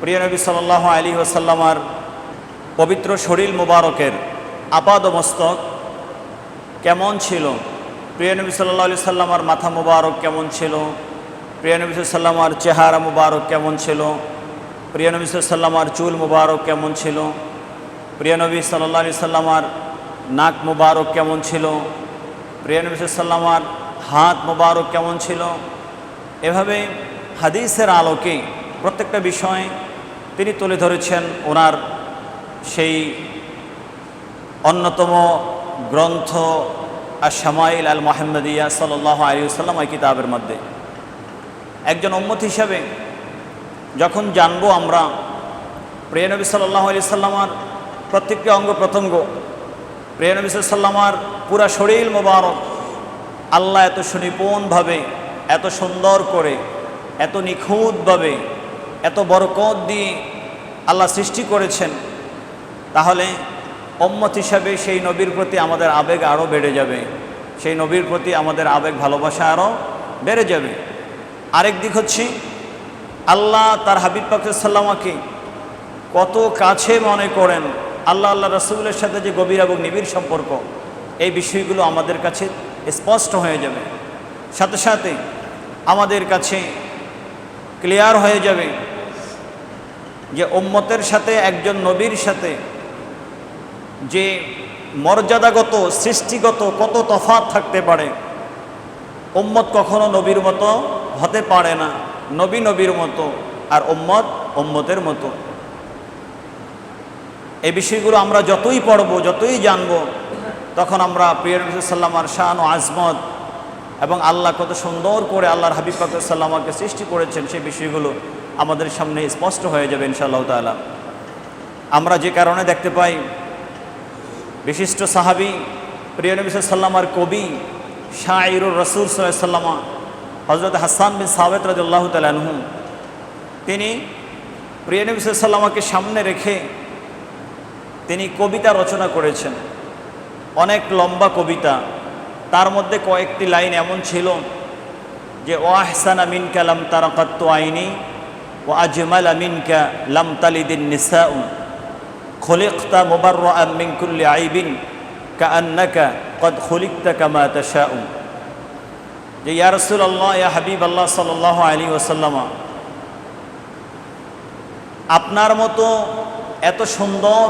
প্রিয় নবী সাল আলী ওসাল্লামার পবিত্র শরীর মুবারকের আপাদ মস্তক কেমন ছিল? প্রিয় নবী সাল্লা আলি সাল্লামার মাথা মুবারক কেমন ছিল? প্রিয় নবী সাল্লামার চেহারা মুবারক কেমন ছিল? প্রিয় নবী সাল্লামার চুল মুবারক কেমন ছিল? প্রিয় নবী সাল্লা আলি সাল্লামার নাক মুবারক কেমন ছিল? প্রিয় নবী সাল্লামার হাত মুবারক কেমন ছিল? এভাবে হাদিসের আলোকে প্রত্যেকটা বিষয় তিনি তুলে ধরেছেন ওনার সেই অন্যতম গ্রন্থ আর শামাইল আল মোহাম্মদিয়া সাল্লাহ আলিউসাল্লাম এই কিতাবের মধ্যে। একজন উম্মত হিসাবে যখন জানব আমরা, প্রিয় নবী সাল্লাহ আলি সাল্লামার প্রত্যেকটি অঙ্গ প্রত্যঙ্গ, প্রিয় নবী সাল্লামার পুরা শরীর মোবারক আল্লাহ এত সুনিপুণভাবে, এত সুন্দর করে, এত নিখুঁতভাবে এত বরকত দিয়ে আল্লাহ সৃষ্টি করেছেন, তাহলে অম্মত হিসাবে সেই নবীর প্রতি আমাদের আবেগ আরও বেড়ে যাবে। সেই নবীর প্রতি আমাদের আবেগ ভালোবাসা আরও বেড়ে যাবে। আরেক দিক হচ্ছে, আল্লাহ তার হাবিব পাকুসাল্লামাকে কত কাছে মনে করেন, আল্লাহ আল্লাহ রসুলের সাথে যে গভীর এবং নিবিড় সম্পর্ক, এই বিষয়গুলো আমাদের কাছে স্পষ্ট হয়ে যাবে। সাথে সাথে আমাদের কাছে ক্লিয়ার হয়ে যাবে যে উম্মতের সাথে, একজন নবীর সাথে যে মর্যাদাগত, সৃষ্টিগত কত তফাৎ থাকতে পারে, উম্মত কখনো নবীর মতো হতে পারে না। নবী নবীর মতো আর উম্মত উম্মতের মতো। এই বিষয়গুলো আমরা যতই পড়ব, যতই জানব, তখন আমরা প্রিয় নবী সাল্লামার শান ও আজমত এবং আল্লাহ কত সুন্দর করে আল্লাহর হাবিব পাকুসাল্লামাকে সৃষ্টি করেছেন সেই বিষয়গুলো আমাদের সামনে স্পষ্ট হয়ে যাবে ইনশাআল্লাহ তালা আমরা যে কারণে দেখতে পাই, বিশিষ্ট সাহাবি প্রিয় নবী সাল্লামার কবি শাহরুর রসুল সাল্লামা হজরত হাসান বিন সাবেদ রাজুল্লাহ তালানহু তিনি প্রিয় নবী সাল্লামাকে সামনে রেখে তিনি কবিতা রচনা করেছেন। অনেক লম্বা কবিতা, তার মধ্যে কয়েকটি লাইন এমন ছিল যে ও আহসান আমিন কালাম তারাকাত্ত আইনি ও আজমাল আমিনকা লাম তালিদিন নিসাউ খলিকতা মোবার মিন কুল্লি আইবিন কা আন্নাকা কদ খলিকতা কামা তাশাউ যে ইয়া রাসূলুল্লাহ ইয়া হাবিব আল্লাহ সাল্লাল্লাহু আলাইহি ওয়াসাল্লাম আপনার মতো এত সুন্দর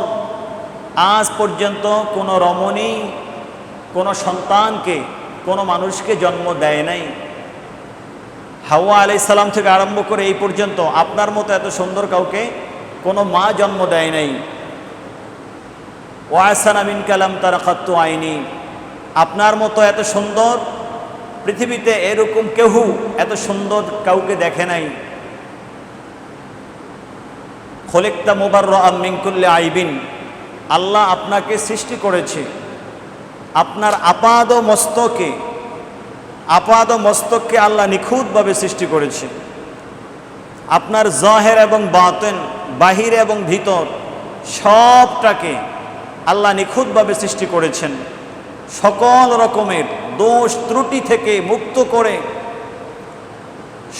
আজ পর্যন্ত কোনো রমণী, কোনো সন্তানকে, কোনো মানুষকে জন্ম দেয় নাই। হাওয়া আলাই সালাম থেকে আরম্ভ করে এই পর্যন্ত আপনার মতো এত সুন্দর কাউকে কোনো মা জন্ম দেয় নাই। ওয়াসান আমিন কালাম তারা খাত্তু আইনি। আপনার মতো এত সুন্দর পৃথিবীতে এরকম কেহু এত সুন্দর কাউকে দেখে নাই। খোলেকতা মোবার আমিনকুল্লে আইবিন। আল্লাহ আপনাকে সৃষ্টি করেছে। আপনার আপাদ মস্তকে আপাদ মস্তককে আল্লাহ নিখুঁতভাবে সৃষ্টি করেছে। আপনার জহের এবং বাতেন, বাহির এবং ভিতর সবটাকে আল্লাহ নিখুঁতভাবে সৃষ্টি করেছেন। সকল রকমের দোষ ত্রুটি থেকে মুক্ত করে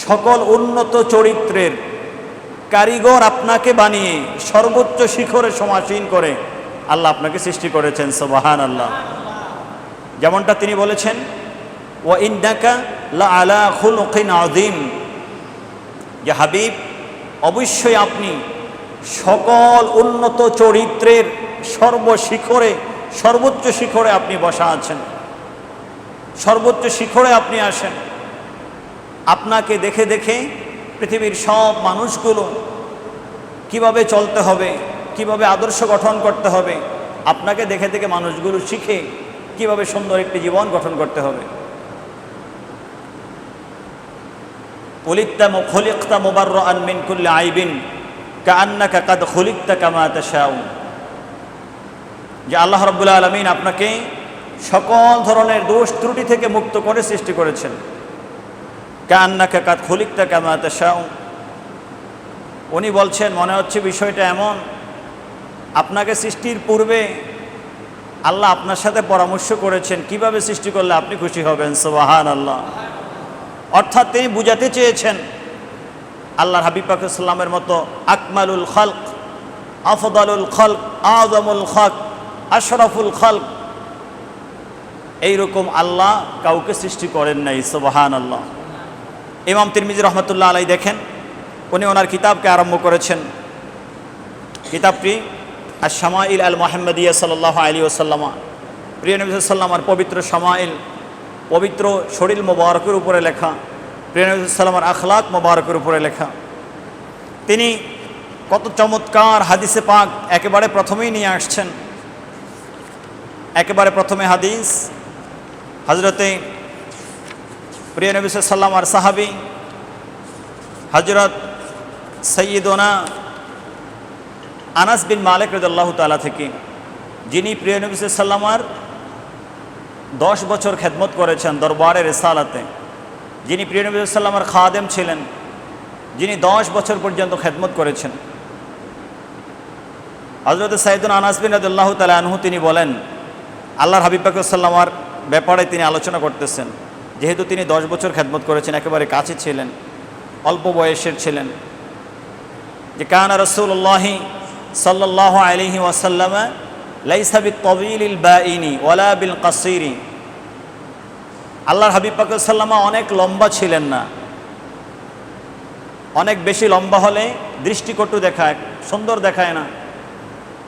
সকল উন্নত চরিত্রের কারিগর আপনাকে বানিয়ে সর্বোচ্চ শিখরে সমাসীন করে আল্লাহ আপনাকে সৃষ্টি করেছেন সবাহান আল্লাহ যেমনটা তিনি বলেছেন ও আলা যে হাবিব, অবশ্যই আপনি সকল উন্নত চরিত্রের সর্বশিখরে, সর্বোচ্চ শিখরে আপনি বসা আছেন। সর্বোচ্চ শিখরে আপনি আসেন। আপনাকে দেখে দেখে পৃথিবীর সব মানুষগুলো কীভাবে চলতে হবে, কীভাবে আদর্শ গঠন করতে হবে, আপনাকে দেখে দেখে মানুষগুলো শিখে কীভাবে সুন্দর একটি জীবন গঠন করতে হবে। উলিত্তা খলিকতা মোবার আনমিন কুল্লে আইবিন কা আন্নাকা কাদ খলিকতা কামা তাশাউ যে আল্লাহ রব্বুল আলমিন আপনাকে সকল ধরনের দোষ ত্রুটি থেকে মুক্ত করে সৃষ্টি করেছেন। কান্নাকে কাত খলিকটা কামাতে শাও উনি বলছেন, মনে হচ্ছে বিষয়টা এমন, আপনাকে সৃষ্টির পূর্বে আল্লাহ আপনার সাথে পরামর্শ করেছেন, কীভাবে সৃষ্টি করলে আপনি খুশি হবেন? সোবাহান আল্লাহ অর্থাৎ তিনি বুঝাতে চেয়েছেন, আল্লাহর হাবিব পাকুসাল্লামের মতো আকমালুল খলক, আফদালুল খলক আজমুল খক আশরাফুল খলক, এইরকম আল্লাহ কাউকে সৃষ্টি করেন নাই সোবাহান আল্লাহ ইমাম তিরমিজি রহমতুল্লাহ আলাই দেখেন, উনি ওনার কিতাবকে আরম্ভ করেছেন। কিতাবটি আর শামাইল আল মোহাম্মদিয়া সাল্লাহ আলী ওসাল্লামা প্রিয় নবী সাল্লামার পবিত্র শামাইল পবিত্র শরীর মোবারকের উপরে লেখা, প্রিয় নবী সাল্লামার আখলাক মোবারকের উপরে লেখা। তিনি কত চমৎকার হাদিসে পাক একেবারে প্রথমেই নিয়ে আসছেন। একেবারে প্রথমে হাদিস হজরতে প্রিয় নবী সাল্লাম আর সাহাবি হজরত সৈয়দনা আনাস বিন মালিক রদাল্লাহ তালা থেকে, যিনি প্রিয় নবী সাল্লামার দশ বছর খেদমত করেছেন দরবারের রেসালাতে। যিনি প্রিয় নবী সাল্লামার খাদেম ছিলেন, যিনি দশ বছর পর্যন্ত খেদমত করেছেন। হজরত সাইদুল আনাস বিন রদুল্লাহ তালা আনহু তিনি বলেন, আল্লাহর হাবিব পাকুসাল্লামার ব্যাপারে তিনি আলোচনা করতেছেন। যেহেতু তিনি দশ বছর খেদমত করেছেন, একেবারে কাছে ছিলেন, অল্প বয়সের ছিলেন। যে কানা রসুল্লাহি সাল্লাহ আলহি ওয়াসাল্লাম তবিল বা ইনি ওলা বিল কাসিরি আল্লাহর হাবিব পাকুসাল্লামা অনেক লম্বা ছিলেন না। অনেক বেশি লম্বা হলে দৃষ্টিকটু দেখায়, সুন্দর দেখায় না।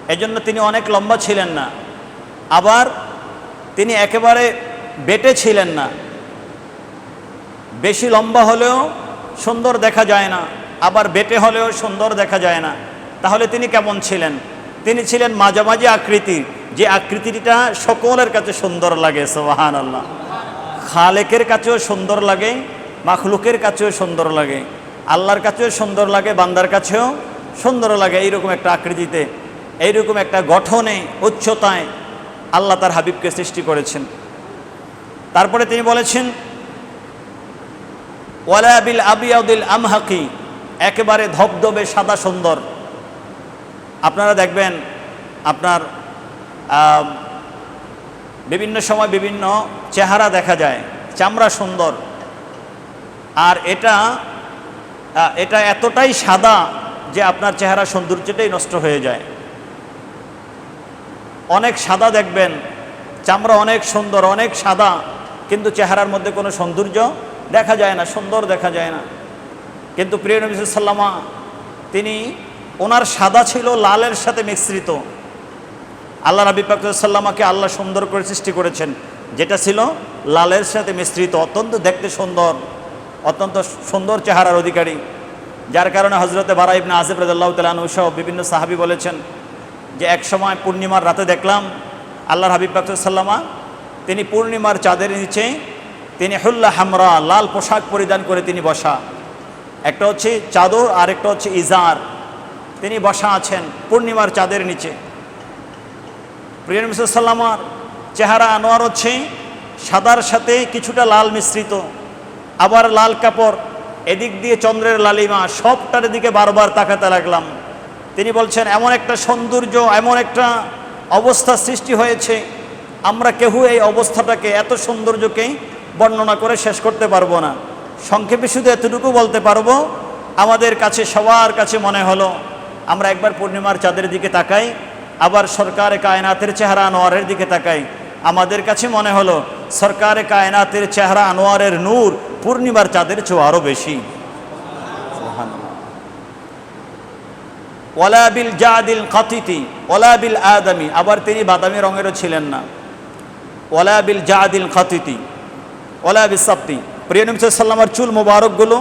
এজন্য তিনি অনেক লম্বা ছিলেন না। আবার তিনি একেবারে বেটে ছিলেন না। বেশি লম্বা হলেও সুন্দর দেখা যায় না। আবার বেটে হলেও সুন্দর দেখা যায় না। তাহলে তিনি কেমন ছিলেন? তিনি ছিলেন মাঝামাঝি আকৃতির। যে আকৃতিটা সকলের কাছে সুন্দর লাগে সোহান আল্লাহ খালেকের কাছেও সুন্দর লাগে, মাখলুকের কাছেও সুন্দর লাগে, আল্লাহর কাছেও সুন্দর লাগে, বান্দার কাছেও সুন্দর লাগে এইরকম একটা আকৃতিতে, এইরকম একটা গঠনে, উচ্চতায় আল্লাহ তার হাবিবকে সৃষ্টি করেছেন। তারপরে তিনি বলেছেন ওয়ালাবিল আবিয়াউদ্দিল আমহাকি একেবারে ধবধবে সাদা সুন্দর। আপনারা দেখবেন আপনার বিভিন্ন সময় বিভিন্ন চেহারা দেখা যায়, চামড়া সুন্দর। আর এটা এটা এতটাই সাদা যে আপনার চেহারা সৌন্দর্যটাই নষ্ট হয়ে যায়। অনেক সাদা দেখবেন, চামড়া অনেক সুন্দর, অনেক সাদা, কিন্তু চেহারার মধ্যে কোনো সৌন্দর্য দেখা যায় না, সুন্দর দেখা যায় না। কিন্তু প্রিয় নবী সাল্লামা তিনি ওনার সাদা ছিল, লালের সাথে মিশ্রিত। আল্লাহ নবী পাকুসাল্লামাকে আল্লাহ সুন্দর করে সৃষ্টি করেছেন। যেটা ছিল লালের সাথে মিশ্রিত, অত্যন্ত দেখতে সুন্দর, অত্যন্ত সুন্দর চেহারার অধিকারী। যার কারণে হজরতে বারা ইবনে আসিফ রাজাল্লাহ তালু সহ বিভিন্ন সাহাবি বলেছেন যে, এক সময় পূর্ণিমার রাতে দেখলাম আল্লাহর হাবিব বাকসাল্লামা তিনি পূর্ণিমার চাঁদের নিচে, তিনি হুল্লা হামরা, লাল পোশাক পরিধান করে তিনি বসা। একটা হচ্ছে চাদর আর একটা হচ্ছে ইজার। তিনি বসা আছেন পূর্ণিমার চাঁদের নিচে। প্রিয় সাল্লামার চেহারা আনোয়ার হচ্ছে সাদার সাথে কিছুটা লাল মিশ্রিত, আবার লাল কাপড়, এদিক দিয়ে চন্দ্রের লালিমা, সবটার দিকে বারবার তাকাতে লাগলাম। তিনি বলছেন, এমন একটা সৌন্দর্য, এমন একটা অবস্থা সৃষ্টি হয়েছে, আমরা কেউ এই অবস্থাটাকে, এত সৌন্দর্যকে বর্ণনা করে শেষ করতে পারব না। সংক্ষেপে শুধু এতটুকু বলতে পারব, আমাদের কাছে সবার কাছে মনে হলো আমরা একবার পূর্ণিমার চাঁদের দিকে তাকাই, আবার সরকার কায়নাতের চেহারা আনোয়ারের দিকে তাকাই। আমাদের কাছে মনে হলো, সরকার কায়নাতের চেহারা আনোয়ারের নূর পূর্ণিমার চাঁদের চেয়েও আরও বেশি। ওলাবিল জাদিল কাতিতি ওলাবিল আদামি। আবার তিনি বাদামি রঙেরও ছিলেন না। ওলাবিল জাদিল কাতিতি ওলাবিল সাপ্তি প্রিয় নবী সাল্লামার চুল মোবারকগুলো,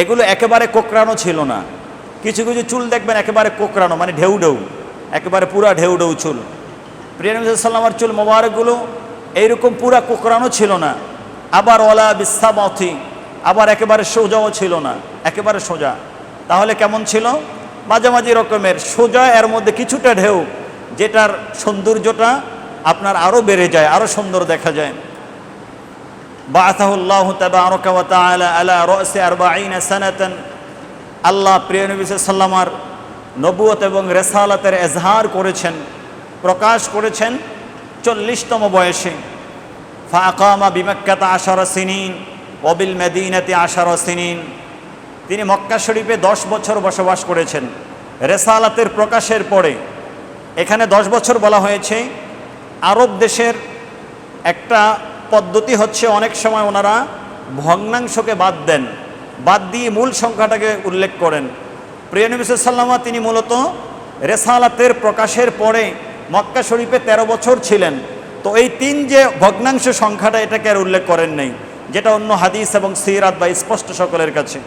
এগুলো একেবারে কোকড়ানো ছিল না। কিছু কিছু চুল দেখবেন একেবারে কোকড়ানো মানে ঢেউ ঢেউ, একেবারে পুরা ঢেউ ঢেউ চুল। প্রিয় নবী সাল্লামার চুল মোবারকগুলো এইরকম পুরা কোকড়ানো ছিল না। আবার ওলা বিস্তামথি আবার একেবারে সোজাও ছিল না, একেবারে সোজা। তাহলে কেমন ছিল? মাঝামাঝি রকমের, সোজা এর মধ্যে কিছুটা ঢেউ, যেটার সৌন্দর্যটা আপনার আরও বেড়ে যায় আরও সুন্দর দেখা যায়। বাআতাহুল্লাহ তাবারাকা ওয়া তাআলা আলা রাসি 40 সানাতান আল্লাহ প্রিয় নবী সাল্লামার নবুয়ত এবং রেসালাতের এজহার করেছেন, প্রকাশ করেছেন চল্লিশতম বয়সে। ফাকামা বিমাক্কাত আশার সিনিন ওবিল মেদিনাতে আশার সিনিন। তিনি মক্কা শরীফে দশ বছর বসবাস করেছেন। রেসালাতের প্রকাশের পরে এখানে দশ বছর বলা হয়েছে, আরব দেশের একটা পদ্ধতি হচ্ছে অনেক সময় ওনারা ভগ্নাংশকে বাদ দেন। বাদ দিয়ে মূল সংখ্যাটাকে উল্লেখ করেন। প্রিয় নবী সাল্লামা তিনি মূলত রেসালাতের প্রকাশের পরে মক্কা শরীফে ১৩ বছর ছিলেন। তো এই তিন যে ভগ্নাংশ সংখ্যাটা এটাকে আর উল্লেখ করেন নেই, যেটা অন্য হাদিস এবং সিরাত বা স্পষ্ট সকলের কাছে।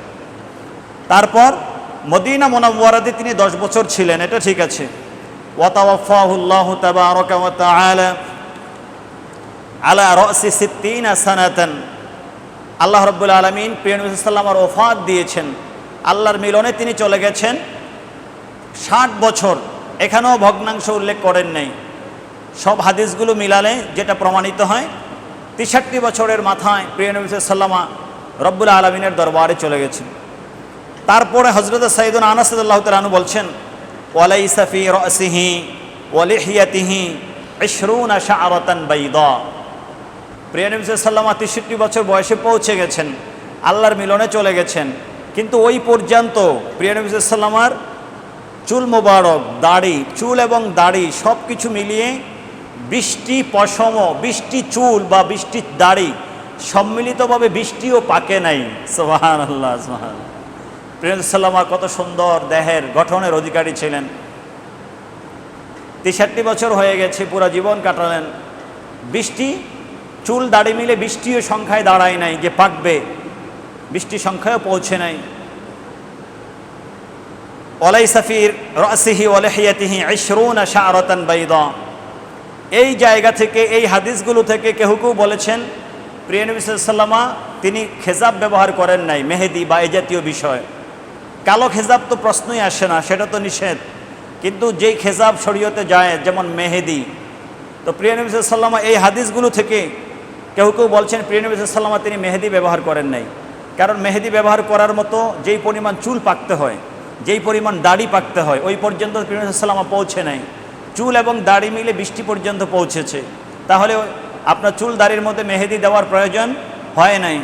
তারপর মদিনা মোনাব্বরাতে তিনি দশ বছর ছিলেন, এটা ঠিক আছে। আলা আল্লাহ রাব্বুল আলামিন প্রিয় নবী সাল্লাল্লাহু ওফাত দিয়েছেন। আল্লাহর মিলনে তিনি চলে গেছেন ষাট বছর। এখানেও ভগ্নাংশ উল্লেখ করেন নাই। সব হাদিসগুলো মিলালে যেটা প্রমাণিত হয়, তেষট্টি বছরের মাথায় প্রিয় নবী সাল্লামা রব্বুল আলমিনের দরবারে চলে গেছেন। তারপরে হজরত সাইদুল আনাসদুল্লাহ তালু বলছেন ওয়ালাই সাফি রসিহি ওয়ালিহিয়াতিহি ইশরুন আশা আরতান বাইদা। প্রিয় নবী সাল্লামা তেষট্টি বছর বয়সে পৌঁছে গেছেন, আল্লাহর মিলনে চলে গেছেন। কিন্তু ওই পর্যন্ত প্রিয় নবী সাল্লামার চুল মোবারক, দাড়ি, চুল এবং দাড়ি সব কিছু মিলিয়ে বৃষ্টি পশম, বৃষ্টি চুল বা বৃষ্টির দাড়ি সম্মিলিতভাবে বৃষ্টিও পাকে নাই। সোহান আল্লাহ সোহান প্রিয়সাল্লামা কত সুন্দর দেহের গঠনের অধিকারী ছিলেন। তেষট্টি বছর হয়ে গেছে, পুরো জীবন কাটালেন। বৃষ্টি চুল দাড়ি মিলে বৃষ্টিও সংখ্যায় দাঁড়ায় নাই, যে পাকবে বৃষ্টি সংখ্যায়ও পৌঁছে নাই। ওলাই সাফির রসিহি ওলেহিয়াতিহি ইশরুন শাহরতান বাইদা। এই জায়গা থেকে, এই হাদিসগুলো থেকে কেউ কেউ বলেছেন, প্রিয় নবী সাল্লামা তিনি খেজাব ব্যবহার করেন নাই, মেহেদি বা এই জাতীয় বিষয়। কালো খেজাব তো প্রশ্নই আসে না, সেটা তো নিষেধ। কিন্তু যেই খেজাব শরীয়তে যায়, যেমন মেহেদি, তো প্রিয় নবী সাল্লামা এই হাদিসগুলো থেকে কেউ কেউ বলছেন, প্রিয় নবী সাল্লামা তিনি মেহেদি ব্যবহার করেন নাই। কারণ মেহেদি ব্যবহার করার মতো যেই পরিমাণ চুল পাকতে হয়, যেই পরিমাণ দাড়ি পাকতে হয়, ওই পর্যন্ত প্রিয় নবী সাল্লামা পৌঁছে নাই। চুল এবং দাড়ি মিলে বৃষ্টি পর্যন্ত পৌঁছেছে। তাহলে আপনার চুল দাড়ির মধ্যে মেহেদি দেওয়ার প্রয়োজন হয় নাই।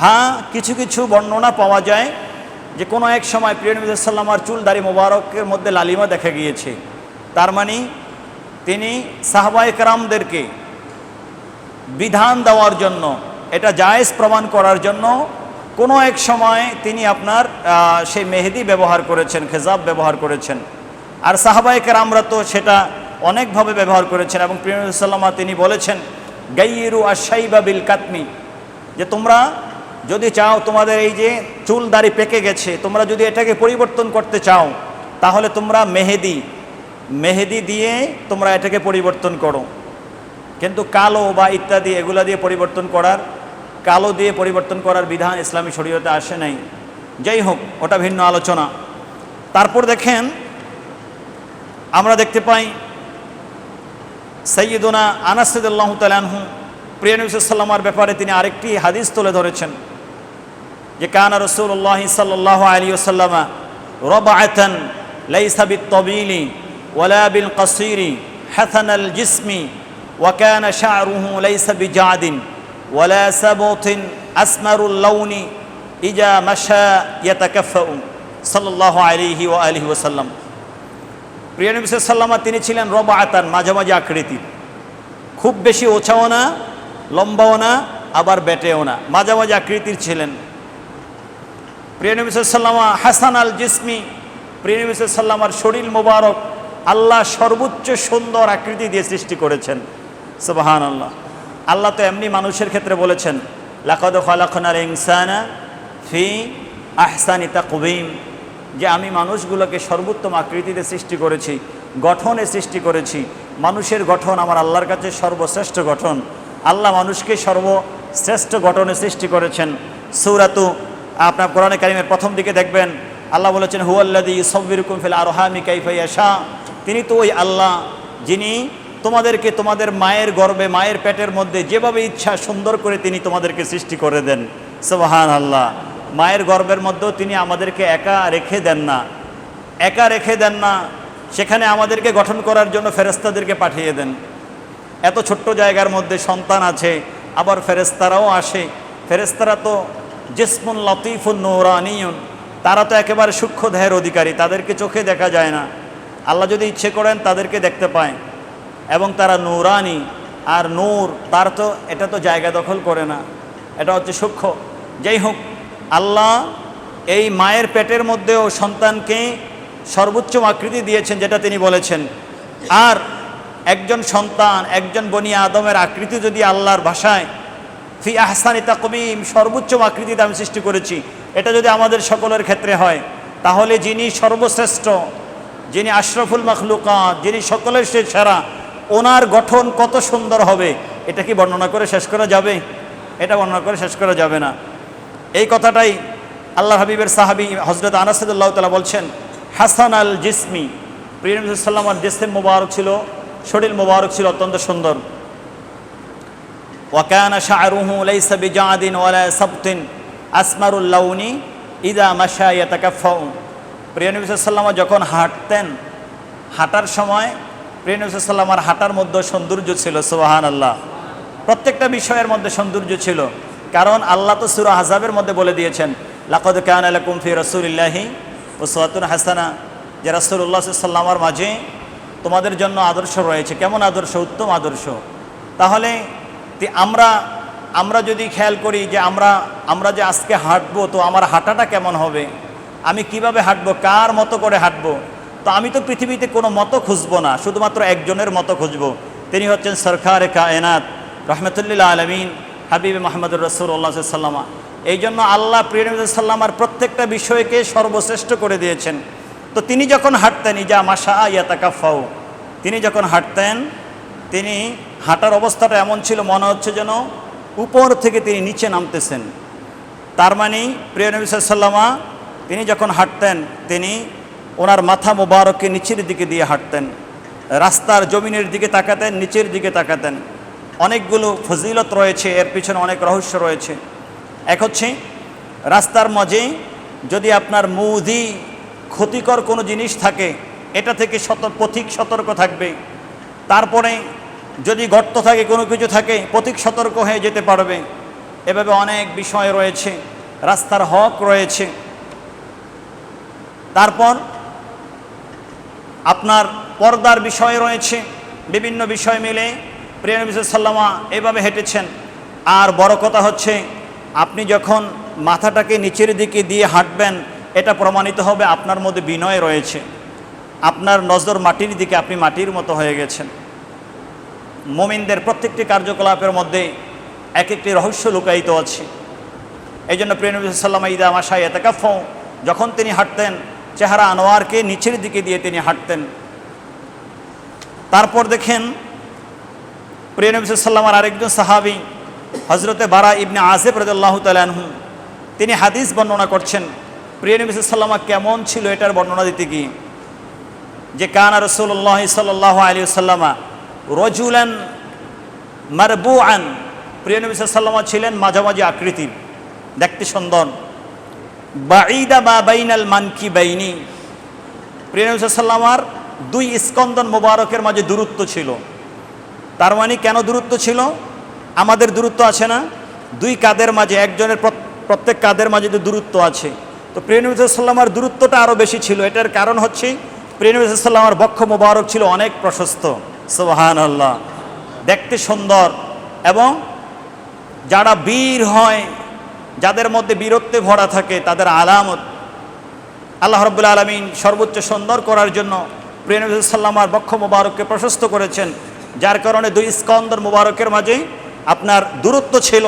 হ্যাঁ কিছু কিছু বর্ণনা পাওয়া যায় যে কোনো এক সময় প্রিয় নবী সাল্লামার চুল দাড়ি মোবারকের মধ্যে লালিমা দেখা গিয়েছে। তার মানে তিনি সাহবায় কারামদেরকে বিধান দেওয়ার জন্য, এটা জায়েজ প্রমাণ করার জন্য, কোনো এক সময় তিনি আপনার সেই মেহেদি ব্যবহার করেছেন, খেজাব ব্যবহার করেছেন। আর সাহাবাইকের আমরা তো সেটা অনেকভাবে ব্যবহার করেছেন এবং প্রিয়সাল্লামা তিনি বলেছেন গাইয়েরু আশাইবা বিল কাতমি, যে তোমরা যদি চাও তোমাদের এই যে চুল দাড়ি পেকে গেছে, তোমরা যদি এটাকে পরিবর্তন করতে চাও, তাহলে তোমরা মেহেদি মেহেদি দিয়ে তোমরা এটাকে পরিবর্তন করো। কিন্তু কালো বা ইত্যাদি এগুলা দিয়ে পরিবর্তন করার, কালো দিয়ে পরিবর্তন করার বিধান ইসলামী শরীয়তে আসে নাই। যাই হোক, ওটা ভিন্ন আলোচনা। তারপর দেখেন, আমরা দেখতে পাই সৈয়দনা আনাসদুল্লাহ তালানহু প্রিয় নবীলামার ব্যাপারে তিনি আরেকটি হাদিস তুলে ধরেছেন, যে কানা রসুল্লাহ সাল্লাহ আলী ওসাল্লামা রবায়তন লাইসা বিত তবিলি ওয়ালা বিল কসিরি আল জিসমি وكان شعره ليس بجعد ولا سبط أسمر اللون إذا مشى يتكفأ صلى الله عليه وآله وسلم প্রিয় নবী সাল্লামা তিনি ছিলেন রবা আতান মাঝামাঝি আকৃতির খুব বেশি ওছাও না লম্বাও না আবার বেটেও না মাঝামাঝি আকৃতির ছিলেন প্রিয় নবী সাল্লামা হাসান আল জিসমি প্রিয় নবী সাল্লামার শরীর মোবারক আল্লাহ সর্বোচ্চ সুন্দর আকৃতি দিয়ে সৃষ্টি করেছেন সুবাহান আল্লাহ আল্লাহ তো এমনি মানুষের ক্ষেত্রে বলেছেন, লাকদ খালাখনার ইনসানা ফি আহসানি তাকবিম যে আমি মানুষগুলোকে সর্বোত্তম আকৃতিতে সৃষ্টি করেছি, গঠনে সৃষ্টি করেছি। মানুষের গঠন আমার আল্লাহর কাছে সর্বশ্রেষ্ঠ গঠন। আল্লাহ মানুষকে সর্বশ্রেষ্ঠ গঠনে সৃষ্টি করেছেন। সৌরাতু, আপনার কোরআনে কারিমের প্রথম দিকে দেখবেন, আল্লাহ বলেছেন হুয়াল্লাদি সব্বির কুমফিল আরহামি কাইফাইয়া শাহ তিনি তো ওই আল্লাহ যিনি তোমাদেরকে তোমাদের মায়ের গর্বে, মায়ের পেটের মধ্যে যেভাবে ইচ্ছা সুন্দর করে তিনি তোমাদেরকে সৃষ্টি করে দেন। সবহান আল্লাহ মায়ের গর্বের মধ্যেও তিনি আমাদেরকে একা রেখে দেন না। একা রেখে দেন না, সেখানে আমাদেরকে গঠন করার জন্য ফেরেস্তাদেরকে পাঠিয়ে দেন। এত ছোট্ট জায়গার মধ্যে সন্তান আছে, আবার ফেরেস্তারাও আসে। ফেরেস্তারা তো জিসমুন লতিফুন নৌরানিয়ন, তারা তো একেবারে সূক্ষ্ম দেহের অধিকারী, তাদেরকে চোখে দেখা যায় না। আল্লাহ যদি ইচ্ছে করেন তাদেরকে দেখতে পায়। এবং তারা নৌরানি, আর নূর তার তো, এটা তো জায়গা দখল করে না। এটা হচ্ছে সূক্ষ্ম। যাই হোক, আল্লাহ এই মায়ের পেটের মধ্যেও সন্তানকে সর্বোচ্চ আকৃতি দিয়েছেন, যেটা তিনি বলেছেন। আর একজন সন্তান, একজন বনি আদমের আকৃতি যদি আল্লাহর ভাষায়, ফি আহসানি তাকবিম, সর্বোচ্চ আকৃতিতে আমি সৃষ্টি করেছি, এটা যদি আমাদের সকলের ক্ষেত্রে হয়, তাহলে যিনি সর্বশ্রেষ্ঠ, যিনি আশরফুল মখলুকাত, যিনি সকলের সে সেরা ওনার গঠন কত সুন্দর হবে, এটা কি বর্ণনা করে শেষ করা যাবে? এটা বর্ণনা করে শেষ করা যাবে না। এই কথাটাই আল্লাহ হাবিবের সাহাবি হজরত আনাসদুল্লাহ তালা বলছেন, হাসান আল জিসমি। প্রিয়সাল্লামার জিসেম মোবারক ছিল, শরীর মোবারক ছিল, অত্যন্ত সুন্দর। ওয়াকানা শাহরুহু লাইসা বিজাদিন ওয়ালা সাবতিন আসমারুল লাউনি ইদা মাশা ইয়াতাকাফাউ প্রিয় নবী সাল্লামা যখন হাঁটতেন, হাঁটার সময় প্রিয় নবী সাল্লামার হাঁটার মধ্যে সৌন্দর্য ছিল সোহান আল্লাহ প্রত্যেকটা বিষয়ের মধ্যে সৌন্দর্য ছিল। কারণ আল্লাহ তো সুরা হাজাবের মধ্যে বলে দিয়েছেন, লাকদ কান আলাকুম ফি রসুলিল্লাহি ওসওয়াতুন হাসানা। যে রাসূলুল্লাহ সাল্লামার মাঝে তোমাদের জন্য আদর্শ রয়েছে। কেমন আদর্শ? উত্তম আদর্শ। তাহলে আমরা আমরা যদি খেয়াল করি যে আমরা আমরা যে আজকে হাঁটবো, তো আমার হাঁটাটা কেমন হবে? আমি কীভাবে হাঁটবো? কার মতো করে হাঁটবো? তো আমি তো পৃথিবীতে কোনো মতো খুঁজবো না, শুধুমাত্র একজনের মতো খুঁজবো। তিনি হচ্ছেন সরকার কায়নাত রহমতুল্লাহ আলমিন, হাবিব মাহমুদুর রসুল্লাহ সাল্লামা এই জন্য আল্লাহ প্রিয় সাল্লামার প্রত্যেকটা বিষয়কে সর্বশ্রেষ্ঠ করে দিয়েছেন। তো তিনি যখন হাঁটতেন, ইজা মাসা ইয়াতাকাফাও তিনি যখন হাঁটতেন, তিনি হাঁটার অবস্থাটা এমন ছিল, মনে হচ্ছে যেন উপর থেকে তিনি নিচে নামতেছেন। তার মানে প্রিয় নবী সাল্লামা তিনি যখন হাঁটতেন, তিনি ওনার মাথা মোবারককে নিচের দিকে দিয়ে হাঁটতেন, রাস্তার জমিনের দিকে তাকাতেন, নিচের দিকে তাকাতেন। অনেকগুলো ফজিলত রয়েছে, এর পিছনে অনেক রহস্য রয়েছে। এক হচ্ছে, রাস্তার মাঝে যদি আপনার মুদি ক্ষতিকর কোনো জিনিস থাকে, এটা থেকে সত পথিক সতর্ক থাকবে। তারপরে যদি গর্ত থাকে, কোনো কিছু থাকে পথিক সতর্ক হয়ে যেতে পারবে। এভাবে অনেক বিষয় রয়েছে, রাস্তার হক রয়েছে। তারপর আপনার পর্দার বিষয় রয়েছে, বিভিন্ন বিষয় মিলে। প্রিয়নবী সাল্লামা এভাবে হেঁটেছেন। আর বড় কথা হচ্ছে, আপনি যখন মাথাটাকে নিচের দিকে দিয়ে হাঁটবেন, এটা প্রমাণিত হবে আপনার মধ্যে বিনয় রয়েছে। আপনার নজর মাটির দিকে, আপনি মাটির মতো হয়ে গেছেন। মোমিনদের প্রত্যেকটি কার্যকলাপের মধ্যে এক একটি রহস্য লুকায়িত আছে। এই জন্য প্রিয়নবী সাল্লামা ইদা মাসাই এতাকাফ যখন তিনি হাঁটতেন চেহারা আনোয়ারকে নিচের দিকে দিয়ে তিনি হাঁটতেন। তারপর দেখেন প্রিয়নবী সাল্লামার আরেকজন সাহাবি হজরতে বারা ইবনে আসেফ রাজাল্লাহ তালানহু তিনি হাদিস বর্ণনা করছেন প্রিয়নবী সাল্লামা কেমন ছিল এটার বর্ণনা দিতে গিয়ে। যে কানা রসুল্লাহ সাল্লাহ আলী সাল্লামা রজুলান মারবু আন প্রিয়নবী সাল্লামা ছিলেন মাঝামাঝি আকৃতির, দেখতে সুন্দর। বাঈদা বা বাইনাল মানকি বাইনি প্রিয়নবী সাল্লামার দুই স্কন্দন মোবারকের মাঝে দূরত্ব ছিল। তার মানে কেন দূরত্ব ছিল? আমাদের দূরত্ব আছে না? দুই কাদের মাঝে, একজনের প্রত্যেক কাদের মাঝে যে দূরত্ব আছে। তো প্রিয়নবী সাল্লামার দূরত্বটা আরও বেশি ছিল। এটার কারণ হচ্ছে প্রিয়নবী সাল্লামার বক্ষ মোবারক ছিল অনেক প্রশস্ত। সোহান আল্লাহ দেখতে সুন্দর এবং যারা বীর হয় যাদের মধ্যে বীরত্বে ভরা থাকে তাদের আলামত আল্লাহ রব্বুল আলমিন সর্বোচ্চ সুন্দর করার জন্য প্রিয়নবী সাল্লামার বক্ষ মোবারককে প্রশস্ত করেছেন, যার কারণে দুই স্কন্দর মোবারকের মাঝে আপনার দূরত্ব ছিল।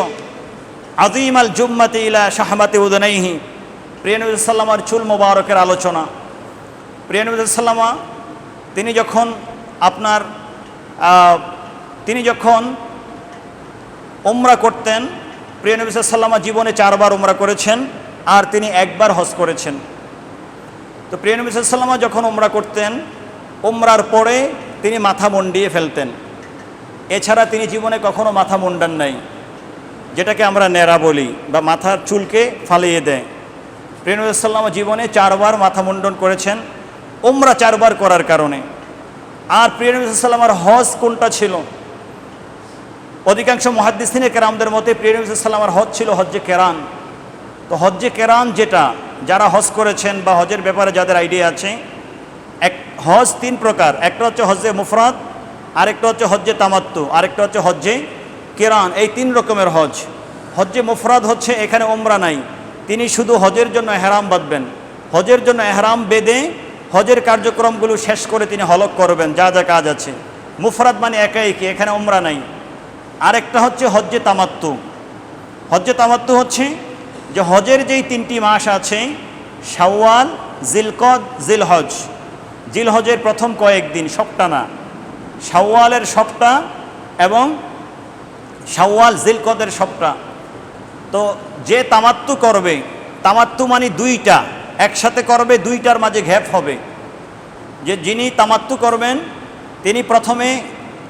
আজিম আল জুম্মাতে ইলা শাহমাতে উদনাইহি প্রিয়নবী সাল্লামার চুল মোবারকের আলোচনা। প্রিয়নবী সাল্লামা তিনি যখন আপনার তিনি যখন উমরা করতেন প্রিয় নবী সাল্লামা জীবনে চারবার উমরা করেছেন আর তিনি একবার হজ করেছেন। তো প্রিয় নবী সাল্লামা যখন উমরা করতেন, উমরার পরে তিনি মাথা মুন্ডিয়ে ফেলতেন। এছাড়া তিনি জীবনে কখনো মাথা মুন্ডান নাই, যেটাকে আমরা নেড়া বলি বা মাথার চুলকে ফালিয়ে দেয়। প্রিয় নবী সাল্লামা জীবনে চারবার মাথা মুন্ডন করেছেন, উমরা চারবার করার কারণে। আর প্রিয় নবী সাল্লামার হজ কোনটা ছিল? অধিকাংশ মহাদ্দিসিনে কেরামদের মতে প্রিয় নবী সাল্লামার হজ ছিল হজ্জে কেরান। তো হজ্জে কেরান যেটা, যারা হজ করেছেন বা হজের ব্যাপারে যাদের আইডিয়া আছে, এক হজ তিন প্রকার, একটা হচ্ছে হজ্জে মুফরাদ, আরেকটা হচ্ছে হজ্জে তামাত্তু, আরেকটা হচ্ছে হজ্জে কেরান, এই তিন রকমের হজ। হজ্জে মুফরাদ হচ্ছে এখানে ওমরা নাই, তিনি শুধু হজের জন্য এহরাম বাঁধবেন। হজের জন্য এহরাম বেঁধে হজের কার্যক্রমগুলো শেষ করে তিনি হলক করবেন, যা যা কাজ আছে। মুফরাদ মানে একাই কি, এখানে ওমরা নাই। আরেকটা হচ্ছে হজ্জে তামাত্তু। হজ্জে তামাত্তু হচ্ছে যে হজের যেই তিনটি মাস আছে, শাওয়াল, জিলকদ, জিলহজ। জিলহজের প্রথম কয়েকদিন সবটা না শাওয়ালের সবটা এবং শাওয়াল, জিলকদের সবটা। তো যে তামাত্তু করবে, তামাত্তু মানে দুইটা, একসাথে করবে, দুইটার মাঝে ঘ্যাপ হবে। যে যিনি তামাত্তু করবেন, তিনি প্রথমে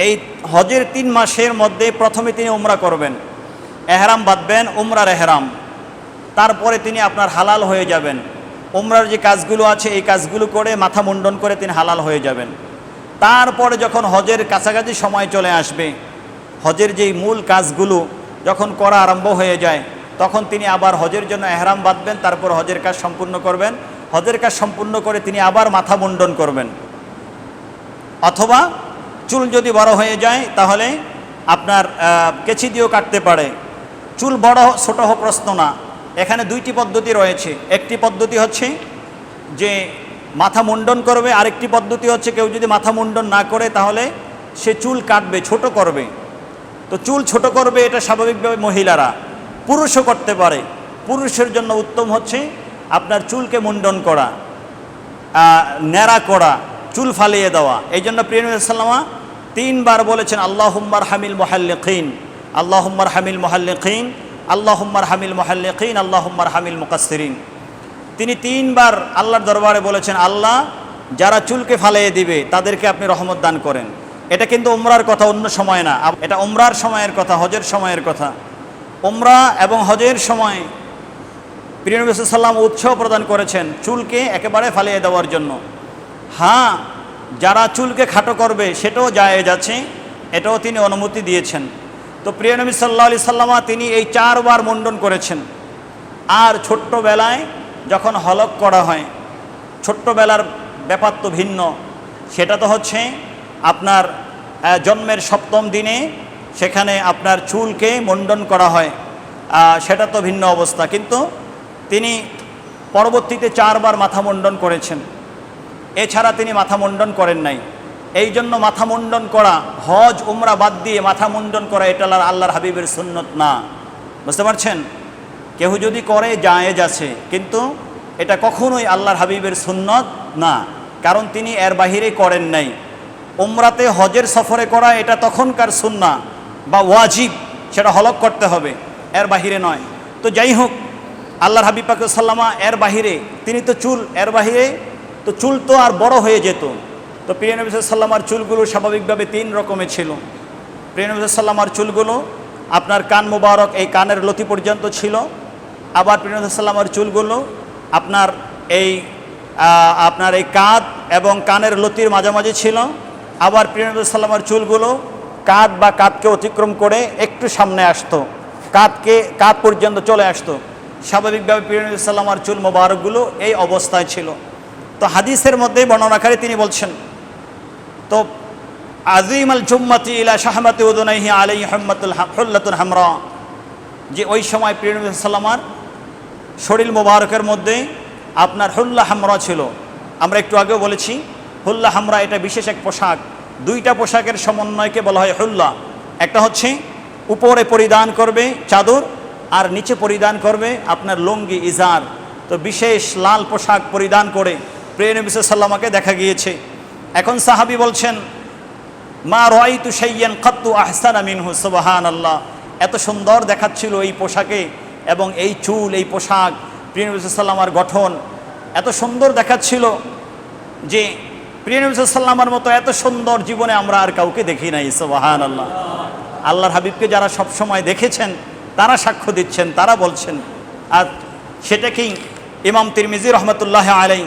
এই হজের তিন মাসের মধ্যে প্রথমে তিনি উমরা করবেন। এহরাম বাঁধবেন, উমরার এহরাম। তারপরে তিনি আপনার হালাল হয়ে যাবেন। উমরার যে কাজগুলো আছে, এই কাজগুলো করে মাথা মুন্ডন করে তিনি হালাল হয়ে যাবেন। তারপরে যখন হজের কাছাকাছি সময় চলে আসবে, হজের যেই মূল কাজগুলো যখন করা আরম্ভ হয়ে যায়, তখন তিনি আবার হজের জন্য এহরাম বাঁধবেন, তারপর হজের কাজ সম্পূর্ণ করবেন। হজের কাজ সম্পূর্ণ করে তিনি আবার মাথা মুন্ডন করবেন। অথবা চুল যদি বড় হয়ে যায়, তাহলে আপনার কেচি দিয়েও কাটতে পারে। চুল বড় ছোট প্রশ্ন না। এখানে দুইটি পদ্ধতি রয়েছে। একটি পদ্ধতি হচ্ছে যে মাথা মুন্ডন করবে, আরেকটি পদ্ধতি হচ্ছে কেউ যদি মাথা মুন্ডন না করে, তাহলে সে চুল কাটবে, ছোট করবে। তো চুল ছোট করবে, এটা স্বাভাবিকভাবে মহিলারা পুরুষও করতে পারে। পুরুষের জন্য উত্তম হচ্ছে আপনার চুলকে মুন্ডন করা ন্যাড়া করা। চুল ফালিয়ে দেওয়া। এই জন্য প্রিয়সাল্লামা তিনবার বলেছেন আল্লাহ হুম্মার হামিল মোহাল্লিকিন আল্লাহ হুম্মার হামিল মোহাল্লিকিন আল্লাহ হুম্মার হামিল মোহাল্লিকিন আল্লাহ হুম্মার হামিল মুকাসরিন তিনি তিনবার আল্লাহর দরবারে বলেছেন, আল্লাহ, যারা চুলকে ফালিয়ে দিবে, তাদেরকে আপনি রহমত দান করেন। এটা কিন্তু উমরার কথা অন্য সময় না। এটা উমরার সময়ের কথা, হজের সময়ের কথা। উমরা এবং হজের সময় প্রিয় নবী সাল্লাম উৎসাহ প্রদান করেছেন চুলকে একেবারে ফালিয়ে দেওয়ার জন্য। হ্যাঁ যারা চুলকে খাটো করবে, সেটাও জায়েজ আছে, এটাও তিনি অনুমতি দিয়েছেন। তো প্রিয় নবী সাল্লাহ আলি সাল্লামা তিনি এই চারবার মুন্ডন করেছেন। আর ছোট্টবেলায় যখন হলক করা হয়, ছোট্টবেলার ব্যাপার তো ভিন্ন। সেটা তো হচ্ছে আপনার জন্মের সপ্তম দিনে সেখানে আপনার চুলকে মুন্ডন করা হয়। সেটা তো ভিন্ন অবস্থা। কিন্তু তিনি পরবর্তীতে চারবার মাথা মুন্ডন করেছেন। এছাড়া তিনি মাথা মুন্ডন করেন নাই। এই জন্য মাথা মুন্ডন করা, হজ, উমরা বাদ দিয়ে মাথা মুন্ডন করা এটা আল্লাহর- হাবিবের সুন্নত না। বুঝতে পারছেন? কেউ যদি করে, জায়েজ আছে। কিন্তু এটা কখনোই আল্লাহর হাবিবের সুন্নত না। কারণ তিনি এর বাহিরে করেন নাই। উমরাতে হজের সফরে করা এটা তখনকার সুন্না বা ওয়াজিব, সেটা হলক করতে হবে, এর বাহিরে নয়। তো যাই হোক, আল্লাহর হাবিব পাক সাল্লামা এর বাহিরে, তিনি তো চুল, এর বাহিরে তো চুল তো আর বড় হয়ে যেত। তো প্রিয় নবী সাল্লামার চুলগুলো স্বাভাবিকভাবে তিন রকমের ছিল। প্রিয় নবী সাল্লামার চুলগুলো আপনার কান মোবারক এই কানের লতি পর্যন্ত ছিল। আবার প্রিয় নবী সাল্লামার চুলগুলো আপনার এই আপনার এই কাঁধ এবং কানের লতির মাঝামাঝি ছিল। আবার প্রিয় নবী সাল্লামার চুলগুলো কাঁধ বা কাঁধকে অতিক্রম করে একটু সামনে আসতো। কাঁধকে, কাঁধ পর্যন্ত চলে আসতো। স্বাভাবিকভাবে প্রিয় নবী সাল্লামার চুল মোবারকগুলো এই অবস্থায় ছিল। তো হাদিসের মধ্যে বর্ণনাকারী তিনি বলছেন, তো আজিম আল জুম্মাতি ইলা শাহমাতি উদনাইহি আলাই হাম্মাতুল হুল্লাতুল হামরা যে ওই সময় প্রিয় নবী সাল্লামার শরীর মোবারকের মধ্যে আপনার হুল্লা হামরা ছিল। আমরা একটু আগেও বলেছি, হুল্লা হামরা এটা বিশেষ এক পোশাক। দুইটা পোশাকের সমন্বয়কে বলা হয় হুল্লা। একটা হচ্ছে, উপরে পরিধান করবে চাদর, আর নিচে পরিধান করবে আপনার লুঙ্গি, ইজার। তো বিশেষ লাল পোশাক পরিধান করে প্রিয় নবী সাল্লামাকে দেখা গিয়েছে। এখন সাহাবি বলছেন, মা রয় তু সাইয়ান খাত্তু আহসান মিনহু সুবাহান আল্লাহ এত সুন্দর দেখাচ্ছিল এই পোশাকে এবং এই চুল, এই পোশাক, প্রিয় নবী সাল্লামার গঠন। এত সুন্দর দেখাচ্ছিল যে প্রিয় নবী সাল্লামার মতো এত সুন্দর জীবনে আমরা আর কাউকে দেখি নাই সুবাহান আল্লাহ আল্লাহর হাবিবকে যারা সব সময় দেখেছেন, তারা সাক্ষ্য দিচ্ছেন, তারা বলছেন আর সেটা কি ইমাম তিরমিজি রহমতুল্লাহ আলাই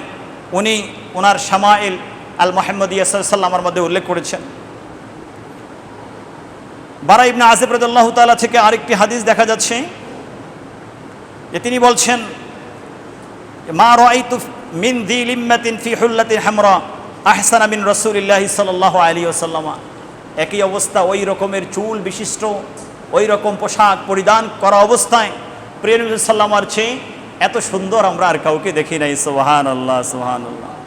উনি ওনার শামাইল আল মোহাম্মদ ইয়াসাল্লামার মধ্যে উল্লেখ করেছেন। বারা ইবনে আসিফ রাদিয়াল্লাহু তাআলা থেকে আরেকটি হাদিস দেখা যাচ্ছে যে তিনি বলছেন, মা রাইতু মিন দি লিম্মাতিন ফি হুল্লাতিন হামরা আহসানা মিন রাসূলিল্লাহি সাল্লাল্লাহু আলাইহি ওয়াসাল্লাম। একই অবস্থা ওই রকমের চুল বিশিষ্ট, ওই রকম পোশাক পরিধান করা অবস্থায় প্রিয় সাল্লামার চেয়ে এত সুন্দর আমরা আর কাউকে দেখি নাই সুবহানাল্লাহ সুবহানাল্লাহ।